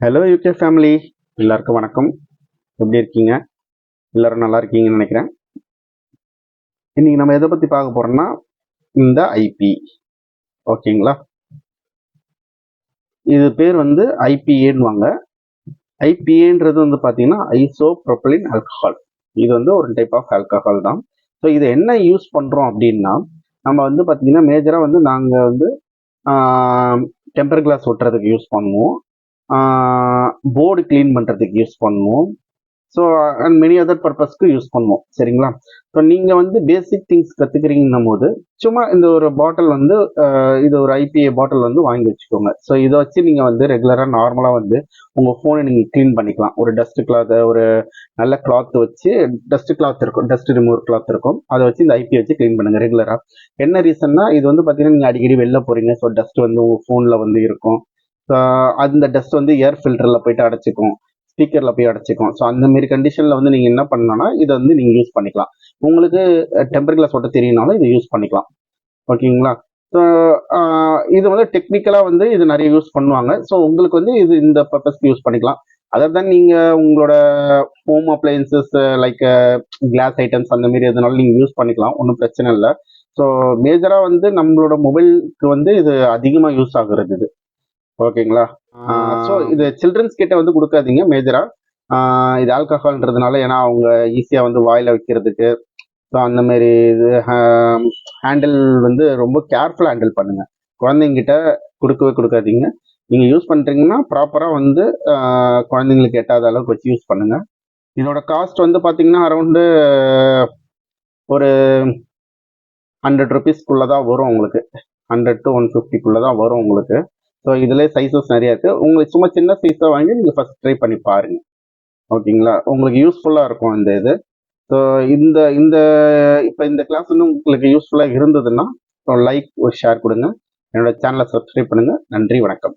Hello UK family எல்லாருக்கும் வணக்கம். எப்படி இருக்கீங்க? எல்லாரும் நல்லா இருக்கீங்கன்னு நினைக்கிறேன். இன்னைக்கு நம்ம எதை பற்றி பார்க்க போறோம்னா இந்த ஐபி ஓகேங்களா? இது பேர் வந்து ஐபிஏன்னுவாங்க ஐபிஏன்றது வந்து பார்த்தீங்கன்னா ஐசோ ப்ரொப்பலின் ஆல்கஹால் இது வந்து ஒரு டைப் ஆஃப் ஆல்கஹால் தான். ஸோ இதை என்ன யூஸ் பண்ணுறோம் அப்படின்னா நம்ம வந்து பார்த்தீங்கன்னா மேஜராக வந்து நாங்கள் வந்து டெம்பர் கிளாஸ் ஒட்டுறதுக்கு யூஸ் பண்ணுவோம். போர்டு க்ளீன் பண்ணுறதுக்கு யூஸ் பண்ணுவோம். ஸோ அண்ட் மெனி அதர் பர்பஸ்க்கு யூஸ் பண்ணுவோம். சரிங்களா? ஸோ நீங்கள் வந்து பேசிக் திங்ஸ் கற்றுக்கிறீங்கன்னும் போது சும்மா இந்த ஒரு பாட்டில் வந்து இது ஒரு ஐபிஏ பாட்டில் வந்து வாங்கி வச்சுக்கோங்க. ஸோ இதை வச்சு நீங்கள் வந்து ரெகுலராக நார்மலாக வந்து உங்கள் ஃபோனை நீங்கள் க்ளீன் பண்ணிக்கலாம். ஒரு டஸ்ட் கிளாத்தை ஒரு நல்ல கிளாத் வச்சு டஸ்ட் கிளாத் இருக்கும். டஸ்ட் ரிமூவர் கிளாத் இருக்கும். அதை வச்சு இந்த ஐபி வச்சு க்ளீன் பண்ணுங்கள் ரெகுலராக என்ன ரீசன்னா இது வந்து பார்த்தீங்கன்னா நீங்கள் அடிக்கடி வெளில போகிறீங்க ஸோ டஸ்ட் வந்து உங்கள் ஃபோனில் வந்து இருக்கும். அந்த டஸ்ட் வந்து ஏர் ஃபில்டரில் போயிட்டு அடைச்சிக்கும். ஸ்பீக்கரில் போய் அடைச்சிக்கும். ஸோ அந்த மாதிரி கண்டிஷனில் வந்து நீங்கள் என்ன பண்ணணும்னா இதை வந்து நீங்கள் யூஸ் பண்ணிக்கலாம். உங்களுக்கு டெம்பர் கிளாஸ் ஓட்ட தெரியுனாலும் இதை யூஸ் பண்ணிக்கலாம். ஓகேங்களா? ஸோ இது வந்து டெக்னிக்கலாக வந்து இது நிறைய யூஸ் பண்ணுவாங்க. ஸோ உங்களுக்கு வந்து இது இந்த பர்பஸ்க்கு யூஸ் பண்ணிக்கலாம். அதர் தான் நீங்கள் உங்களோட home appliances like glass items அந்த மாதிரி எதுனாலும் நீங்கள் யூஸ் பண்ணிக்கலாம். ஒன்றும் பிரச்சனை இல்லை. ஸோ மேஜராக வந்து நம்மளோட மொபைலுக்கு வந்து இது அதிகமாக யூஸ் ஆகுறது இது. ஓகேங்களா? ஸோ இது சில்ட்ரன்ஸ் கிட்ட வந்து கொடுக்காதீங்க மேஜரா இது ஆல்கஹால்ன்றதுனால ஏன்னா அவங்க ஈஸியாக வந்து வாயில் வைக்கிறதுக்கு ஸோ அந்த மாதிரி இது ஹேண்டில் வந்து ரொம்ப கேர்ஃபுல்லாக ஹேண்டில் பண்ணுங்க. குழந்தைங்கிட்ட கொடுக்கவே கொடுக்காதீங்க. நீங்கள் யூஸ் பண்ணுறீங்கன்னா ப்ராப்பராக வந்து குழந்தைங்களுக்கு எட்டாத அளவுக்கு வச்சு யூஸ் பண்ணுங்க. இதோட காஸ்ட் வந்து பார்த்தீங்கன்னா அரௌண்டு ஒரு ஹண்ட்ரட் ருபீஸ்க்குள்ளே தான் வரும் உங்களுக்கு. ஹண்ட்ரட் டு ஒன் ஃபிஃப்டிக்குள்ளே தான் வரும் உங்களுக்கு. ஸோ இதில் சைஸஸ் நிறையா இருக்குது உங்களுக்கு சும்மா சின்ன சைஸாக வாங்கி நீங்கள் ஃபஸ்ட் ட்ரை பண்ணி பாருங்கள் ஓகேங்களா? உங்களுக்கு யூஸ்ஃபுல்லாக இருக்கும் இந்த இது. ஸோ இந்த இந்த இப்போ இந்த கிளாஸ் வந்து உங்களுக்கு யூஸ்ஃபுல்லாக இருந்ததுன்னா லைக் ஒரு ஷேர் கொடுங்க. என்னோட சேனலை சப்ஸ்கிரைப் பண்ணுங்கள் நன்றி வணக்கம்.